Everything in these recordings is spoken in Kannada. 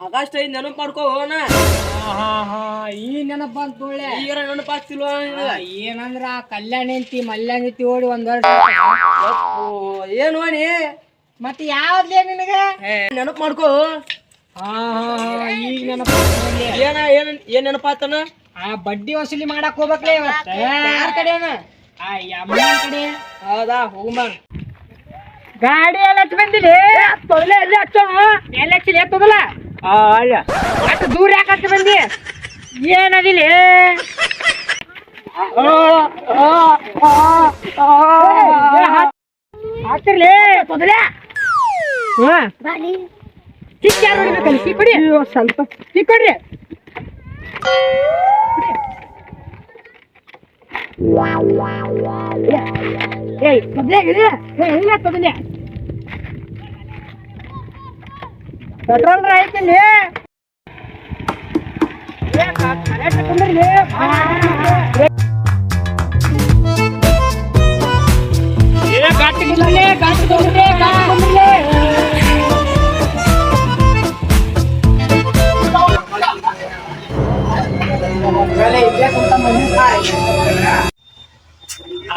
ಆಗಸ್ಟ್ ಐದು ನೆನಪು ಮಾಡ್ಕೋ ಹೋಗೋಣ ಈ ನೆನಪ ಅಂತ ಒಳ್ಳೆ ಈಗ ನೆನಪಾಗ್ತಿಲ್ವಾ ಏನಂದ್ರ ಕಲ್ಯಾಣ ಅಂತಿ ಮಲ್ಯಾಣ ಅಂತಿ ಓಡಿ ಒಂದ್ ವರ್ಷ. ಏನು ಮಾಡಿ ಮತ್ತೆ ಯಾವ್ದೇ ನಿನಗ? ನೆನಪು ಮಾಡ್ಕೋ. ಈಗ ನೆನಪ ಏನ ಏನ್ ಏನ್ ನೆನಪಾತನ ಆ ಬಡ್ಡಿ ವಸೂಲಿ ಮಾಡಕ್ ಹೋಗ್ಬೇಕ್ಲೇ ಇವತ್ತ. ಯಾರ ಕಡೆನ? ಆ ಯಮ್ಮನ ಕಡೆ. ಹೌದಾ ಹೋಗುಂಬ. ಗಾಡಿ ಎಲ್ಲ ಹಚ್ಚಿ ಬಂದಿಲ್ಲ ತೊಗಲೆ ಎಲ್ಲಿ ಹಚ್ಚೋಣ ಎಲ್ಲಿ ಹಚ್ಚಿಲ್ಲ ಎತ್ತದಲ್ಲ ಅಷ್ಟು ದೂರ ಯಾಕೆ ಹಚ್ಚಿ ಬಂದಿ ಏನದಿಲ್ಲ ಹತ್ತಿರ್ಲಿ ತೊದಲೆ ಚಿಕ್ಕ ಯಾರು ಹೊಡಿಬೇಕಲ್ಲ ಸ್ವಲ್ಪ ಸಿಕ್ಕೊಡ್ರಿ ಕೊಡ್ರಿ ಏಯ್ ತೊದಲೆ ಇಲ್ಲ ತೊದಲೆ ಪೆಟ್ರೋಲ್ ಐತಿಲ್ಲಿ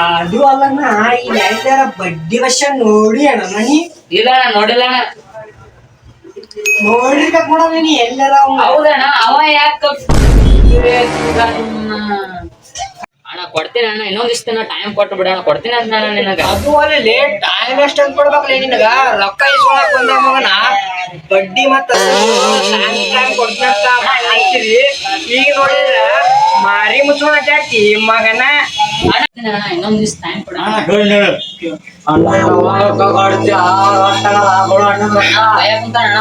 ಅದು ಅಲ್ಲಣ್ಣ ಈ ಎಲ್ಲಾರ ಬಡ್ಡಿ ವರ್ಷ ನೋಡಿ ಅಣ್ಣ ಮನಿ. ಇಲ್ಲ ನೋಡಿಲ್ಲ ಅಣ್ಣ ನೋಡಿರ್ಬೇಕು ನೋಡ ನೀ ಎಲ್ಲಾರ ಹೌದಣ್ಣ ಅವ ಯಾಕ ಅಣ್ಣ ಕೊಡ್ತೀನಿ ಅಣ್ಣ ಇನ್ನೊಂದಿಷ್ಟು ದಿನ ಟೈಮ್ ಕೊಟ್ಟು ಅಣ್ಣ ಕೊಡ್ತೀನಿ ಅಂತ ಅಣ್ಣ ನಿನಗ. ಅದು ಅಲ್ಲಿ ಲೇಟ್ ಟೈಮ್ ಎಷ್ಟು ಅಂತ ಕೊಡ್ಬೇಕಲ್ಲ ನಿನಗ? ರೊಕ್ಕ ಇಸ್ಕೊಳಕ್ ಬಂದ ಮಗನ? ಬಡ್ಡಿ ಮತ್ತ ಟೈಮ್ ಕೊಡ್ತಂತ ಅಂತೀರಿ ಈಗ ನೋಡಿದ್ರ ಮಾರಿ ಮುಚ್ಚೋಣ ಜಾತಿ ಮಗನ. ಕೊಡ್ತೀನಿ ಇನ್ನೊಂದ್ ದಿವ್ಸ ಟೈಮ್ ಕೊಡೋಣ ಭಯ ಕುಂತಾನ ಅಣ್ಣ.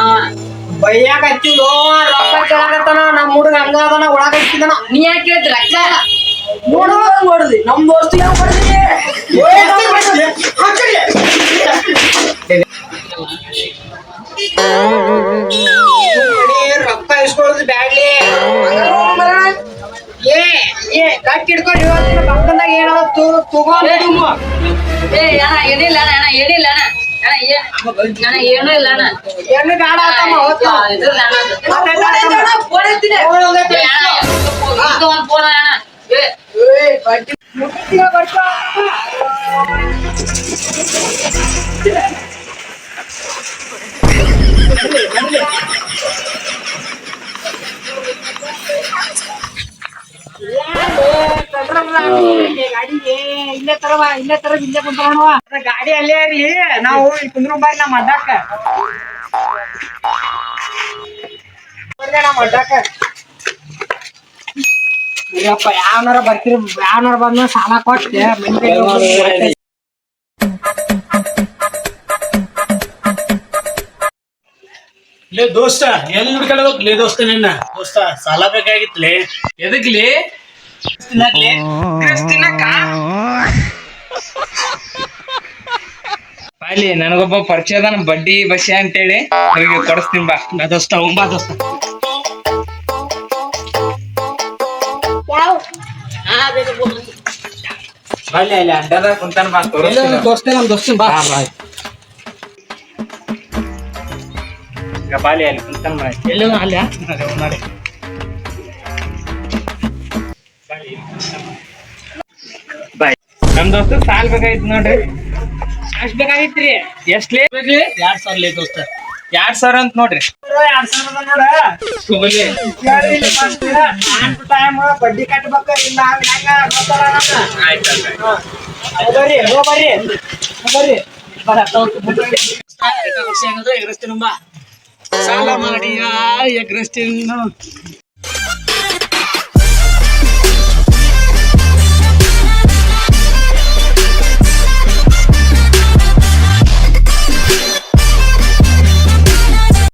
ಬೈಯಾಕ ರೊಕ್ಕ ಕೇಳಾಕತ್ತಾನ ನಮ್ಮ ಹುಡುಗ ಹಂಗ ಅದನ ಒಳಗ ಹಚ್ಚಿದನ ನೀ ಯಾಕೆ ಕೇಳ್ತಿ ರೊಕ್ಕ ನೋಡು ನೋಡಿದ್ವಿ ನಮ್ ದೋಸ್ತಿ ರೊಕ್ಕ ಇಸ್ಕೊಳ್ಳೋದು ಬ್ಯಾಡ್ಲಿ. ಏ ಕಟ್ಟಿ ಹಿಡ್ಕೊಂಡು ಇವತ್ತಿನ ಪಕ್ಕದಾಗ ಏನೋ ತಗೊಂಡು ಏ ಅಣ್ಣ ಏನಿಲ್ಲ ಅಣ್ಣ ಅಣ್ಣ ಏನಿಲ್ಲ ಅಣ್ಣ ಅಣ್ಣ ಏ- ಅಣ್ಣ ಏನೂ ಇಲ್ಲ ಅಣ್ಣ ಎಣ್ಣೆ ಬೇಡ ಅಂತಮ್ಮ ಹೋಗ್ತು. ಇದ್ರಲ್ಲ ಅಣ್ಣ ಅದು. ಮತ್ತೆ ಬೇಡ ಅಂತ ಫೋನ್ ಎತ್ತಿದೆ. ಫೋನ್ ಒಂದೇ ಏ ಅಣ್ಣ, ಇದು ಒಂದ್ ಫೋನ್ ಅಣ್ಣ ಏ ಏ, ಕಟ್ಟಿ ಮುಟ್ಟಿಗೆ ಬರ್ಕೊ. ಗಾಡಿಗೆ ಇಲ್ಲೇ ತರವ ಇಲ್ಲೇ ತರ ಇಲ್ಲೇ ಕುಂತಾವ ಗಾಡಿ ಅಲ್ಲೇ ರೀ ನಾವು ಇಲ್ಲಿ ಕುಂದ್ರು ಬಾರಿ ನಮ್ಮ ಅಡ್ಡಾಕ ನಮ್ಮ ಅಡ್ಡಾಕ ಇಲ್ಲಪ್ಪ ಯಾವನಾರ ಬರ್ತೀರಿ ಯಾವನಾರ ಬಂದ ಸಾಲ ಕೊಟ್ಟೆ ಮಂದಿ ಲೇ ದೋಸ್ತ ಎಲ್ಲಿ ಹುಡ್ಕೊಂಡು ಲೇ ದೋಸ್ತ ನಿನ್ನ. ದೋಸ್ತ ಸಾಲ ಬೇಕಾಗಿತ್ತಲೇ ಎದಕ್ಲಿ? ಅಲ್ಲಿ ನನಗೊಬ್ಬ ಪರಿಚಯದನ ಬಡ್ಡಿ ಬಸ್ಯ ಅಂತೇಳಿ. ಅವ್ರಿಗೆ ಕೊಡಿಸ್ತೀನಿ ಬಾ. ಬಾ ದೋಸ್ತ ಬಾ ದೋಸ್ತ. ಅಲ್ಲಿ ಅಲ್ಲಿ ಅಡ್ಡದಾಗ ಕುಂತಾನ ಬಾ ತೋರಿಸ್ತೀನಿ. ದೋಸ್ತೆ ನಮ್ ದೋಸ್ತಿನ್ ಬಾ. ಬಾಲಿ ಅಲ್ಲಿ ಕುಂತಾನ ಬಾ. ಎಲ್ಲ ಅಲ್ಲ? ನೋಡಿ. ಬಾಯ್ ನಮ್ ದೋಸ್ತ ಸಾಲ್ ಬೇಕಾಗಿತ್ತು ನೋಡ್ರಿ. ಅಷ್ಟ್ ಬೇಕಾಗಿತ್ರಿ ಎಷ್ಟ್ಲಿ ಎರಡ್ ಸಾವಿರ ಲೇ ದೋಸ್ತ. ಎರಡ್ ಸಾವಿರ ಅಂತ ನೋಡ್ರಿ. ಎರಡ್ ಸಾವಿರದ ನೋಡ ಟೈಮ್ ಬಡ್ಡಿ ಕಟ್ಬೇಕ ಇಲ್ಲ ಹಂಗ ಗೊತ್ತಲ್ಲ ನಮ್ಗ. ಆಯ್ತ್ ಆಯ್ತ್ ಆಯ್ತ್. ಹೋ ಬರ್ರಿ ಹೋ ಬರ್ರಿ. ಹೋ ಬರ್ರಿ. ಎಗ್ರಸ್ತೀನಿ ಬಾ. ಸಾಲ ಮಾಡಿ ಎಗ್ರಸ್ತೀನಿ.